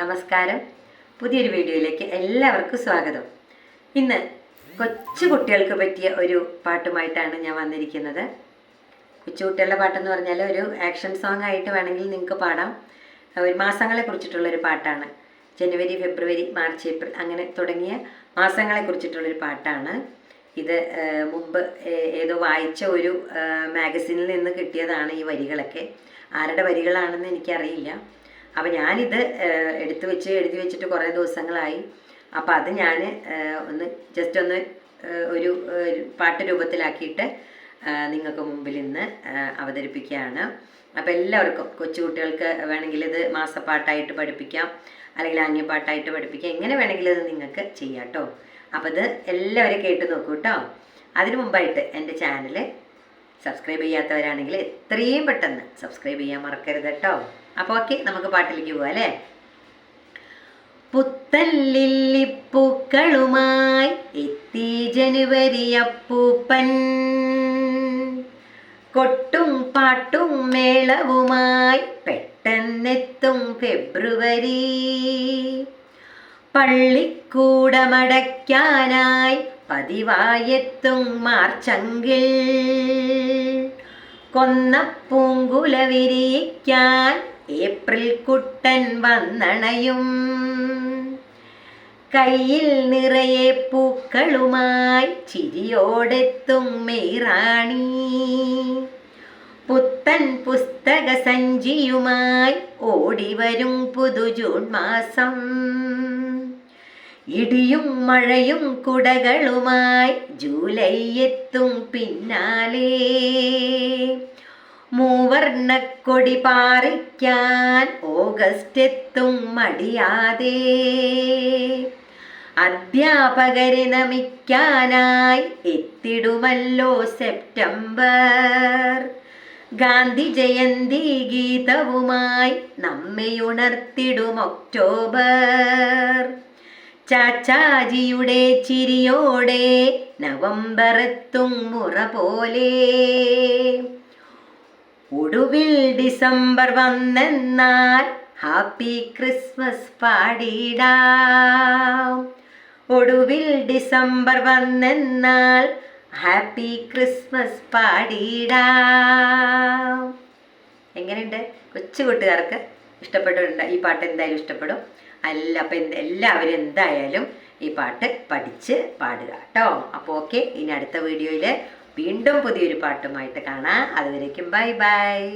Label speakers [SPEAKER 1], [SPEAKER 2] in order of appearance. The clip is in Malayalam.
[SPEAKER 1] നമസ്കാരം പുതിയൊരു വീഡിയോയിലേക്ക് എല്ലാവർക്കും സ്വാഗതം ഇന്ന് കൊച്ചു കുട്ടികൾക്ക് പറ്റിയ ഒരു പാട്ടുമായിട്ടാണ് ഞാൻ വന്നിരിക്കുന്നത് കൊച്ചുകുട്ടികളുടെ പാട്ടെന്ന് പറഞ്ഞാൽ ഒരു ആക്ഷൻ സോങ് ആയിട്ട് വേണമെങ്കിൽ നിങ്ങൾക്ക് പാടാം ഒരു മാസങ്ങളെ കുറിച്ചിട്ടുള്ളൊരു പാട്ടാണ് ജനുവരി ഫെബ്രുവരി മാർച്ച് ഏപ്രിൽ അങ്ങനെ തുടങ്ങിയ മാസങ്ങളെ കുറിച്ചിട്ടുള്ളൊരു പാട്ടാണ് ഇത് മുമ്പ് ഏതോ വായിച്ച ഒരു മാഗസിനിൽ നിന്ന് കിട്ടിയതാണ് ഈ വരികളൊക്കെ ആരുടെ വരികളാണെന്ന് എനിക്കറിയില്ല അപ്പോൾ ഞാനിത് എടുത്തു വെച്ച് എഴുതി വെച്ചിട്ട് കുറേ ദിവസങ്ങളായി അപ്പോൾ അത് ഞാൻ ഒന്ന് ജസ്റ്റ് ഒന്ന് ഒരു പാട്ട് രൂപത്തിലാക്കിയിട്ട് നിങ്ങൾക്ക് മുമ്പിൽ ഇന്ന് അവതരിപ്പിക്കുകയാണ് അപ്പോൾ എല്ലാവർക്കും കൊച്ചുകുട്ടികൾക്ക് വേണമെങ്കിൽ ഇത് മാസപ്പാട്ടായിട്ട് പഠിപ്പിക്കാം അല്ലെങ്കിൽ ആംഗ്യപ്പാട്ടായിട്ട് പഠിപ്പിക്കാം എങ്ങനെ വേണമെങ്കിലും ഇത് നിങ്ങൾക്ക് ചെയ്യാം കേട്ടോ അപ്പോൾ ഇത് എല്ലാവരും കേട്ട് നോക്കൂ കേട്ടോ അതിനു മുമ്പായിട്ട് എൻ്റെ ചാനൽ സബ്സ്ക്രൈബ് ചെയ്യാത്തവരാണെങ്കിൽ എത്രയും പെട്ടെന്ന് സബ്സ്ക്രൈബ് ചെയ്യാൻ മറക്കരുത് കേട്ടോ അപ്പോൾ ഓക്കെ നമുക്ക് പാട്ടിലേക്ക് പോവാം അല്ലേ പുത്തല്ലില്ലിപ്പൂക്കളുമായി എത്തി ജനുവരി അപ്പൂപ്പൻ കൊട്ടും പാട്ടും മേളവുമായി പെട്ടെന്നെത്തും ഫെബ്രുവരി പള്ളിക്കൂടമടയ്ക്കാനായി പതിവായെത്തും മാർച്ചങ്കിൽ കൊന്ന പൂങ്കുല വിരിയിക്കാൻ ഏപ്രിൽ കുട്ടൻ വന്നണയും കയ്യിൽ നിറയെ പൂക്കളുമായി ചിരിയോടെത്തും മെയ്റാണി തൻ പുസ്തക സഞ്ചിയുമായി ഓടിവരും പുതു ജൂൺ മാസം ഇടിയും മഴയും കുടകളുമായി ജൂലൈ എത്തും പിന്നാലെ മൂവർണക്കൊടി പാറിക്കാൻ ഓഗസ്റ്റ് എത്തും മടിയാതെ അധ്യാപകരെ നമിക്കാനായി എത്തിടുമല്ലോ സെപ്റ്റംബർ ഗാന്ധി ജയന്തി ഗീതവുമായി ഉണർത്തിടും ഒക്ടോബർ ചാച്ചാജിയുടെ ചിരിയോടെ എത്തും മുറ പോലെ ഒടുവിൽ ഡിസംബർ വന്നെന്നാൽ ഹാപ്പി ക്രിസ്മസ് പാടിടാം ഒടുവിൽ ഡിസംബർ വന്നെന്നാൽ ഹാപ്പി ക്രിസ്മസ് പാടിടാ എങ്ങനെയുണ്ട് കൊച്ചു കൂട്ടുകാർക്ക് ഇഷ്ടപ്പെട്ടിട്ടുണ്ട് ഈ പാട്ട് എന്തായാലും ഇഷ്ടപ്പെടും അല്ല അപ്പൊ എന്ത് എല്ലാവരും എന്തായാലും ഈ പാട്ട് പഠിച്ച് പാടുക കേട്ടോ അപ്പോൾ ഓക്കെ ഇനി അടുത്ത വീഡിയോയിൽ വീണ്ടും പുതിയൊരു പാട്ടുമായിട്ട് കാണാം അതുവരേക്കും ബൈ ബൈ